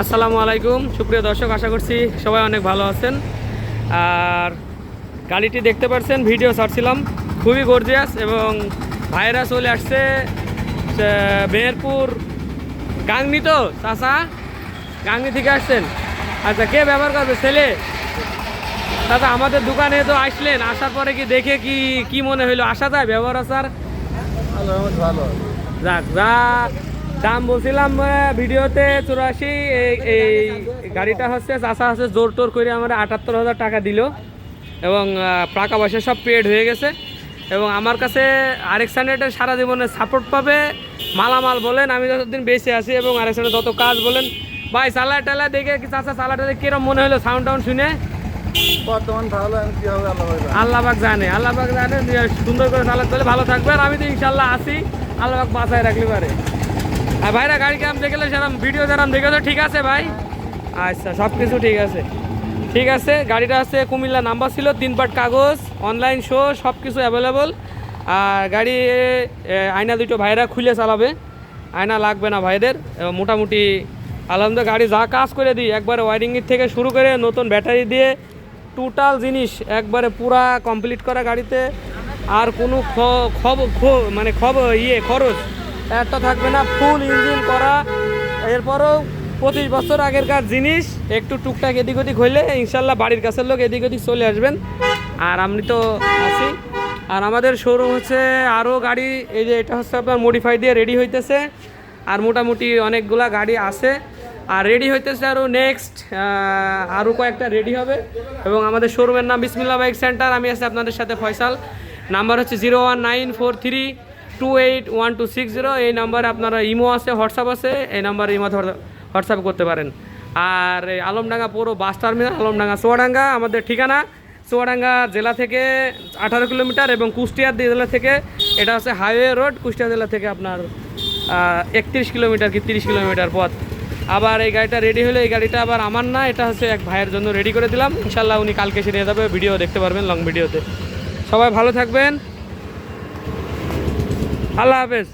আসসালামু আলাইকুম। সুপ্রিয় দর্শক আশা করছি সবাই অনেক ভালো আছেন। আর গাড়িটি দেখতে পাচ্ছেন ভিডিও ছাড়ছিলাম। খুবই গর্জিয়াস এবং ভাইরা চলে আসছে মেহেরপুর গাংনি তো চাষা গাংনি থেকে আসছেন? আচ্ছা কে ব্যবহার করবে ছেলে? দাদা আমাদের দোকানে তো আসলেন আসার পরে কি দেখে কি কি মনে হইল? আসা যায় ব্যবহার আসার? ভালো ভালো। যাক যা দাম বলছিলাম ভিডিওতে চুরাশি এই গাড়িটা হচ্ছে চাষা হচ্ছে জোর টোর করে আমার আটাত্তর হাজার টাকা দিল এবং টাকা পয়সা সব পেড হয়ে গেছে এবং আমার কাছে আরেক সাইডের সারা জীবনে সাপোর্ট পাবে। মালামাল বলেন আমি যতদিন বেঁচে আছি এবং আরেক সাইডে যত কাজ বলেন। ভাই চালা টালা দেখে কি চাষা চালা টালা কিরম মনে হলো সাউন্ড টাউন্ড শুনে? বর্তমান ভালো কি হবে আল্লাহ ভাই আল্লাহবাক জানে আল্লাহবাক জানে সুন্দর করে চালাতে ভালো থাকবে। আর আমি তো ইনশাল্লাহ আসি আল্লাহবাক বাঁচায় রাখলে পারে। আর ভাইরা গাড়ি কাম দেখলে সেরকম ভিডিও যেরকম দেখেছ ঠিক আছে ভাই? আচ্ছা সব কিছু ঠিক আছে। ঠিক আছে, গাড়িটা আছে, কুমিল্লা নাম্বার ছিল, তিন পাট কাগজ অনলাইন শো সব কিছু অ্যাভেলেবল আর গাড়ি আয়না দুটো ভাইরা খুলে চালাবে। আয়না লাগবে না ভাইদের। মোটামুটি, আলহামদুলিল্লাহ, গাড়ি যা কাজ করে দিই, একবারে ওয়ারিংয়ের থেকে শুরু করে নতুন ব্যাটারি দিয়ে টোটাল জিনিস একবারে পুরা কমপ্লিট করা গাড়িতে। আর কোনো খ- মানে খব ইয়ে খরচ একটা থাকবে না ফুল ইঞ্জিন করা। এরপরও পঁচিশ বছর আগেরকার জিনিস। একটু টুকটাক এদিক ওদিক হইলে ইনশাল্লাহ বাড়ির কাছের লোক এদিক ওদিক চলে আসবেন। আর আমি তো আছি। আর আমাদের শোরুম হচ্ছে আরও গাড়ি, এই যে এটা হচ্ছে আপনার মডিফাই দিয়ে রেডি হইতেছে। আর মোটামুটি অনেকগুলা গাড়ি আছে। আর রেডি হইতেছে আরও নেক্সট আরও কয়েকটা রেডি হবে। এবং আমাদের শোরুমের নাম বিসমিল্লা বাইক সেন্টার। আমি আছি আপনাদের সাথে ফয়সাল। নাম্বার হচ্ছে zero one nine four three two eight one two six zero এই নাম্বারে আপনারা ইমো আছে, হোয়াটসঅ্যাপ আছে, এই নাম্বারে ইমো হোয়াটসঅ্যাপ করতে পারেন। আর আলমডাঙ্গা পুরো বাস টার্মিনাল, আলমডাঙ্গা চুয়াডাঙ্গা আমাদের ঠিকানা চুয়াডাঙ্গা জেলা থেকে আঠারো কিলোমিটার এবং কুষ্টিয়া জেলা থেকে, এটা হচ্ছে হাইওয়ে রোড কুষ্টিয়া জেলা থেকে আপনার একত্রিশ কিলোমিটার কি তিরিশ কিলোমিটার পথ। আবার এই গাড়িটা রেডি হলে, এই গাড়িটা আবার আমার না, এটা হচ্ছে এক ভাইয়ের জন্য রেডি করে দিলাম। ইনশাল্লাহ উনি কালকে এসে নিয়ে যাবে ভিডিও দেখতে পারবেন লং ভিডিওতে সবাই ভালো থাকবেন। আল্লাহ হাফেজ।